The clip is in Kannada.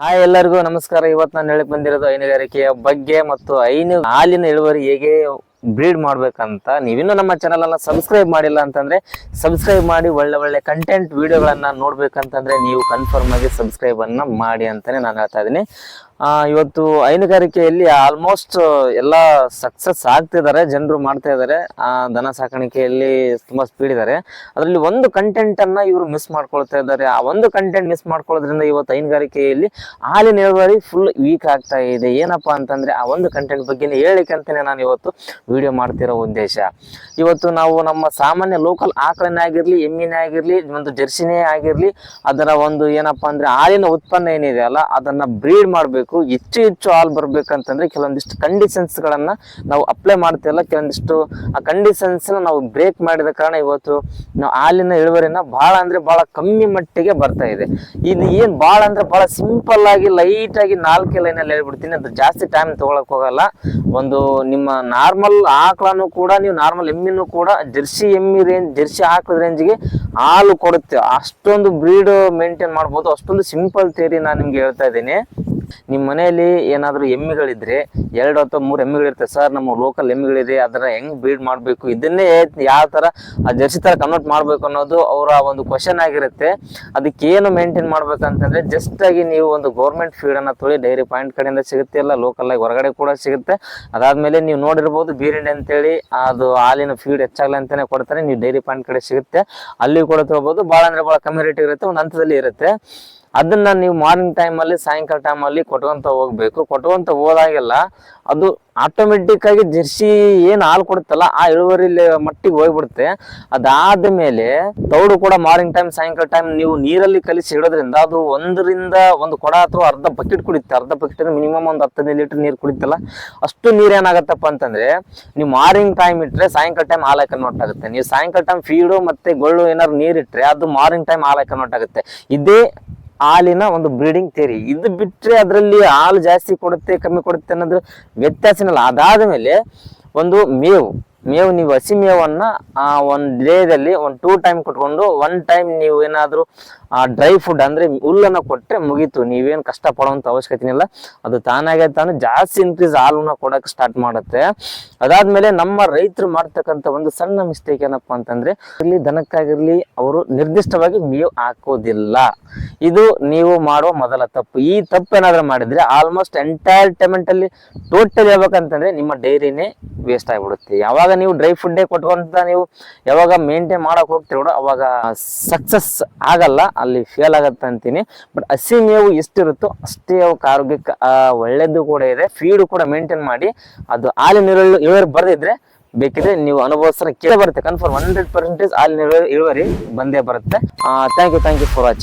ಹಾಯ್ ಎಲ್ಲರಿಗೂ ನಮಸ್ಕಾರ. ಇವತ್ತು ನಾನು ಹೇಳಕ್ ಬಂದಿರೋದು ಹೈನುಗಾರಿಕೆಯ ಬಗ್ಗೆ ಮತ್ತು ಹೈನು ಹಾಲಿನ ಇಳುವರಿ ಹೇಗೆ ಬ್ರೀಡ್ ಮಾಡ್ಬೇಕಂತ. ನೀವಿನ್ನೂ ನಮ್ಮ ಚಾನಲ್ ಅನ್ನ ಸಬ್ಸ್ಕ್ರೈಬ್ ಮಾಡಿಲ್ಲ ಅಂತಂದ್ರೆ ಸಬ್ಸ್ಕ್ರೈಬ್ ಮಾಡಿ ಒಳ್ಳೆ ಒಳ್ಳೆ ಕಂಟೆಂಟ್ ವಿಡಿಯೋಗಳನ್ನ ನೋಡ್ಬೇಕಂತಂದ್ರೆ ನೀವು ಕನ್ಫರ್ಮ್ ಆಗಿ ಸಬ್ಸ್ಕ್ರೈಬ್ ಅನ್ನ ಮಾಡಿ ಅಂತಾನೆ ನಾನು ಹೇಳ್ತಾ ಇದ್ದೀನಿ. ಇವತ್ತು ಹೈನುಗಾರಿಕೆಯಲ್ಲಿ ಆಲ್ಮೋಸ್ಟ್ ಎಲ್ಲ ಸಕ್ಸಸ್ ಆಗ್ತಿದ್ದಾರೆ ಜನರು ಮಾಡ್ತಾ ಇದ್ದಾರೆ ಆ, ದನ ಸಾಕಾಣಿಕೆಯಲ್ಲಿ ತುಂಬಾ ಸ್ಪೀಡ್ ಇದ್ದಾರೆ ಅದರಲ್ಲಿ ಒಂದು ಕಂಟೆಂಟ್ ಅನ್ನ ಇವರು ಮಿಸ್ ಮಾಡ್ಕೊಳ್ತಾ ಇದ್ದಾರೆ ಆ ಒಂದು ಕಂಟೆಂಟ್ ಮಿಸ್ ಮಾಡ್ಕೊಳ್ಳೋದ್ರಿಂದ ಇವತ್ತು ಹೈನುಗಾರಿಕೆಯಲ್ಲಿ ಹಾಲಿನ ಇಳುವರಿ ಫುಲ್ ವೀಕ್ ಆಗ್ತಾ ಇದೆ. ಏನಪ್ಪಾ ಅಂತಂದ್ರೆ ಆ ಒಂದು ಕಂಟೆಂಟ್ ಬಗ್ಗೆ ಹೇಳಿಕೆ ಅಂತಾನೆ ನಾನು ಇವತ್ತು ವಿಡಿಯೋ ಮಾಡ್ತಿರೋ ಉದ್ದೇಶ. ಇವತ್ತು ನಾವು ನಮ್ಮ ಸಾಮಾನ್ಯ ಲೋಕಲ್ ಆಕಳನೇ ಆಗಿರ್ಲಿ ಎಮ್ಮಿನೇ ಆಗಿರ್ಲಿ ಒಂದು ಜರ್ಸಿನೇ ಆಗಿರ್ಲಿ ಅದರ ಒಂದು ಏನಪ್ಪಾ ಅಂದ್ರೆ ಹಾಲಿನ ಉತ್ಪನ್ನ ಏನಿದೆ ಅಲ್ಲ ಅದನ್ನ ಬ್ರೀಡ್ ಮಾಡಬೇಕು. ಹೆಚ್ಚು ಹೆಚ್ಚು ಹಾಲು ಬರಬೇಕಂತಂದ್ರೆ ಕೆಲವೊಂದಿಷ್ಟು ಕಂಡೀಷನ್ಸ್ ಗಳನ್ನ ನಾವು ಅಪ್ಲೈ ಮಾಡ್ತೀವಲ್ಲ, ಕೆಲವೊಂದಿಷ್ಟು ಆ ಕಂಡೀಷನ್ಸ್ ನಾವು ಬ್ರೇಕ್ ಮಾಡಿದ ಕಾರಣ ಇವತ್ತು ನಾವು ಹಾಲಿನ ಇಳುವರಿನ ಬಹಳ ಅಂದ್ರೆ ಬಹಳ ಕಮ್ಮಿ ಮಟ್ಟಿಗೆ ಬರ್ತಾ ಇದೆ. ಇದು ಏನ್ ಬಹಳ ಅಂದ್ರೆ ಬಹಳ ಸಿಂಪಲ್ ಆಗಿ ಲೈಟ್ ಆಗಿ ನಾಲ್ಕೇ ಅಲ್ಲಿ ಹೇಳ್ಬಿಡ್ತೀನಿ, ಅದು ಜಾಸ್ತಿ ಟೈಮ್ ತಗೊಳಕ್ ಹೋಗಲ್ಲ. ಒಂದು ನಿಮ್ಮ ನಾರ್ಮಲ್ ಆಕಳನು ಕೂಡ, ನೀವು ನಾರ್ಮಲ್ ಎಮ್ಮಿನೂ ಕೂಡ ಜರ್ಸಿ ಎಮ್ಮಿ ರೇಂಜ್ ಜರ್ಸಿ ರೇಂಜ್ ರೇಂಜ್ಗೆ ಹಾಲು ಕೊಡುತ್ತೆ. ಅಷ್ಟೊಂದು ಬ್ರೀಡ್ ಮೇಂಟೈನ್ ಮಾಡ್ಬೋದು, ಅಷ್ಟೊಂದು ಸಿಂಪಲ್ ಥೇರಿ ನಾನು ನಿಮ್ಗೆ ಹೇಳ್ತಾ ಇದ್ದೀನಿ. ನಿಮ್ಮ ಮನೆಯಲ್ಲಿ ಏನಾದರೂ ಎಮ್ಮೆಗಳಿದ್ರೆ, ಎರಡು ಅಥವಾ ಮೂರು ಎಮ್ಮೆಗಳಿರ್ತವೆ ಸರ್, ನಮ್ಮ ಲೋಕಲ್ ಎಮ್ಮೆಗಳಿದೆ ಅದರ ಹೆಂಗ್ ಬ್ರೀಡ್ ಮಾಡಬೇಕು? ಇದನ್ನೇ ಯಾವ ಥರ ಆ ಜರ್ಸಿ ಥರ ಕನ್ವರ್ಟ್ ಮಾಡಬೇಕು ಅನ್ನೋದು ಅವರ ಒಂದು ಕ್ವಶನ್ ಆಗಿರುತ್ತೆ. ಅದಕ್ಕೆ ಏನು ಮೇಂಟೈನ್ ಮಾಡ್ಬೇಕಂತಂದ್ರೆ ಜಸ್ಟ್ ಆಗಿ ನೀವು ಒಂದು ಗೌರ್ಮೆಂಟ್ ಫೀಡ್ ಅನ್ನ ತೊಳಿ ಡೈರಿ ಪಾಯಿಂಟ್ ಕಡೆಯಿಂದ ಸಿಗುತ್ತೆ ಇಲ್ಲ ಲೋಕಲ್ ಆಗಿ ಹೊರಗಡೆ ಕೂಡ ಸಿಗುತ್ತೆ. ಅದಾದ್ಮೇಲೆ ನೀವು ನೋಡಿರ್ಬೋದು ಬೀರಿಂಡೆ ಅಂತೇಳಿ, ಅದು ಹಾಲಿನ ಫೀಡ್ ಹೆಚ್ಚಾಗಲಿ ಅಂತಾನೆ ಕೊಡ್ತಾರೆ, ನೀವು ಡೈರಿ ಪಾಯಿಂಟ್ ಕಡೆ ಸಿಗುತ್ತೆ. ಅಲ್ಲಿ ಕೂಡ ತೊಗೊಬೋದು ಭಾಳ ಅಂದರೆ ಭಾಳ ಕಮ್ಮಿ ರೇಟ್ ಇರುತ್ತೆ, ಒಂದು ಹಂತದಲ್ಲಿ ಇರುತ್ತೆ. ಅದನ್ನ ನೀವು ಮಾರ್ನಿಂಗ್ ಟೈಮಲ್ಲಿ ಸಾಯಂಕಾಲ ಟೈಮಲ್ಲಿ ಕೊಟ್ಕೊಂತ ಹೋಗ್ಬೇಕು. ಕೊಟ್ಕೊಂತ ಹೋದಾಗೆಲ್ಲ ಅದು ಆಟೋಮೆಟಿಕ್ ಆಗಿ ಜರ್ಸಿ ಏನು ಹಾಲು ಕೊಡುತ್ತಲ್ಲ, ಆ ಇಳುವರಿ ಮಟ್ಟಿಗೆ ಹೋಗ್ಬಿಡುತ್ತೆ. ಅದಾದ ಮೇಲೆ ತೌಡು ಕೂಡ ಮಾರ್ನಿಂಗ್ ಟೈಮ್ ಸಾಯಂಕಾಲ ಟೈಮ್ ನೀವು ನೀರಲ್ಲಿ ಕಲಿಸಿ ಇಡೋದ್ರಿಂದ ಅದು ಒಂದರಿಂದ ಒಂದು ಕೊಡ ಅಥವಾ ಅರ್ಧ ಬಕೆಟ್ ಕುಡಿಯುತ್ತೆ. ಅರ್ಧ ಬಕೆಟ್ ಅಂದ್ರೆ ಮಿನಿಮಮ್ ಒಂದು ಹತ್ತೈದು ಲೀಟರ್ ನೀರು ಕುಡಿತಲ್ಲ ಅಷ್ಟು ನೀರು ಏನಾಗತ್ತಪ್ಪ ಅಂತಂದ್ರೆ ನೀವು ಮಾರ್ನಿಂಗ್ ಟೈಮ್ ಇಟ್ರೆ ಸಾಯಂಕಾಲ ಟೈಮ್ ಹಾಲು ಕನ್ವರ್ಟ್ ಆಗುತ್ತೆ ನೀವು ಸಾಯಂಕಾಲ ಟೈಮ್ ಫೀಡು ಮತ್ತೆ ಗೊಳ್ಳು ಏನಾದ್ರು ನೀರ್ ಇಟ್ರೆ ಅದು ಮಾರ್ನಿಂಗ್ ಟೈಮ್ ಹಾಲು ಕನ್ವರ್ಟ್ ಆಗುತ್ತೆ ಇದೇ ಹಾಲಿನ ಒಂದು ಬ್ರೀಡಿಂಗ್ ಥೇರಿ ಇದು ಬಿಟ್ಟರೆ ಅದರಲ್ಲಿ ಹಾಲು ಜಾಸ್ತಿ ಕೊಡುತ್ತೆ, ಕಮ್ಮಿ ಕೊಡುತ್ತೆ ಅನ್ನೋದ್ರ ವ್ಯತ್ಯಾಸನಲ್ಲ. ಅದಾದ ಮೇಲೆ ಒಂದು ಮೇವು ಮೇವು, ನೀವು ಹಸಿ ಮೇವನ್ನು, ಆ, ಒಂದು ಡೇದಲ್ಲಿ ಒಂದು ಟೂ ಟೈಮ್ ಕೊಟ್ಕೊಂಡು ಒನ್ ಟೈಮ್ ನೀವು ಏನಾದರೂ ಡ್ರೈ ಫುಡ್ ಅಂದರೆ ಹುಲ್ಲನ್ನು ಕೊಟ್ಟರೆ ಮುಗೀತು. ನೀವೇನು ಕಷ್ಟ ಪಡುವಂತ ಅವಶ್ಯಕತೆ ಇಲ್ಲ ಅದು ತಾನಾಗೆ ತಾನು ಜಾಸ್ತಿ ಇನ್ಕ್ರೀಸ್ ಹಾಲನ್ನು ಕೊಡೋಕೆ ಸ್ಟಾರ್ಟ್ ಮಾಡುತ್ತೆ. ಅದಾದ್ಮೇಲೆ ನಮ್ಮ ರೈತರು ಮಾಡ್ತಕ್ಕಂಥ ಒಂದು ಸಣ್ಣ ಮಿಸ್ಟೇಕ್ ಏನಪ್ಪ ಅಂತಂದರೆ, ಇಲ್ಲಿ ದನಕ್ಕಾಗಿರಲಿ, ಅವರು ನಿರ್ದಿಷ್ಟವಾಗಿ ಮೇವು ಹಾಕೋದಿಲ್ಲ. ಇದು ನೀವು ಮಾಡುವ ಮೊದಲ ತಪ್ಪು. ಈ ತಪ್ಪು ಏನಾದ್ರೂ ಮಾಡಿದ್ರೆ ಆಲ್ಮೋಸ್ಟ್ ಎಂಟೈರ್ ಟೈಮೆಂಟ್ ಅಲ್ಲಿ ಟೋಟಲ್ ಹೇಳ್ಬೇಕಂತಂದ್ರೆ ನಿಮ್ಮ ಡೈರಿನೇ ವೇಸ್ಟ್ ಆಗಿಬಿಡುತ್ತೆ. ಯಾವಾಗ ನೀವು ಡ್ರೈ ಫುಡ್ಡೇ ಕೊಟ್ಕೊಂತ ನೀವು ಯಾವಾಗ ಮೇಂಟೈನ್ ಮಾಡಕ್ ಹೋಗ್ತೀರೋ ಅವಾಗ ಸಕ್ಸಸ್ ಆಗಲ್ಲ, ಅಲ್ಲಿ ಫೇಲ್ ಆಗತ್ತೆ ಅಂತೀನಿ. ಬಟ್ ಹಸಿ ಮೇವು ಎಷ್ಟಿರುತ್ತೋ ಅಷ್ಟೇ ಅವಕ್ಕೆ ಆರೋಗ್ಯಕ್ಕೆ ಒಳ್ಳೇದು ಕೂಡ ಇದೆ. ಫೀಡ್ ಕೂಡ ಮೇಂಟೈನ್ ಮಾಡಿ, ಅದು ಹಾಲಿನ ಇಳುವರಿ ಇಳುವರಿ ಬರ್ದಿದ್ರೆ ಬೇಕಿದ್ರೆ ನೀವು ಅನುಭವಿಸ್ತಾರೆ ಕೇಳಿ ಬರುತ್ತೆ. ಕನ್ಫರ್ಮ್ ಹಂಡ್ರೆಡ್ ಪರ್ಸೆಂಟೇಜ್ ಹಾಲಿನ ಇಳುವರಿ ಬಂದೇ ಬರುತ್ತೆ. Thank you thank you for watching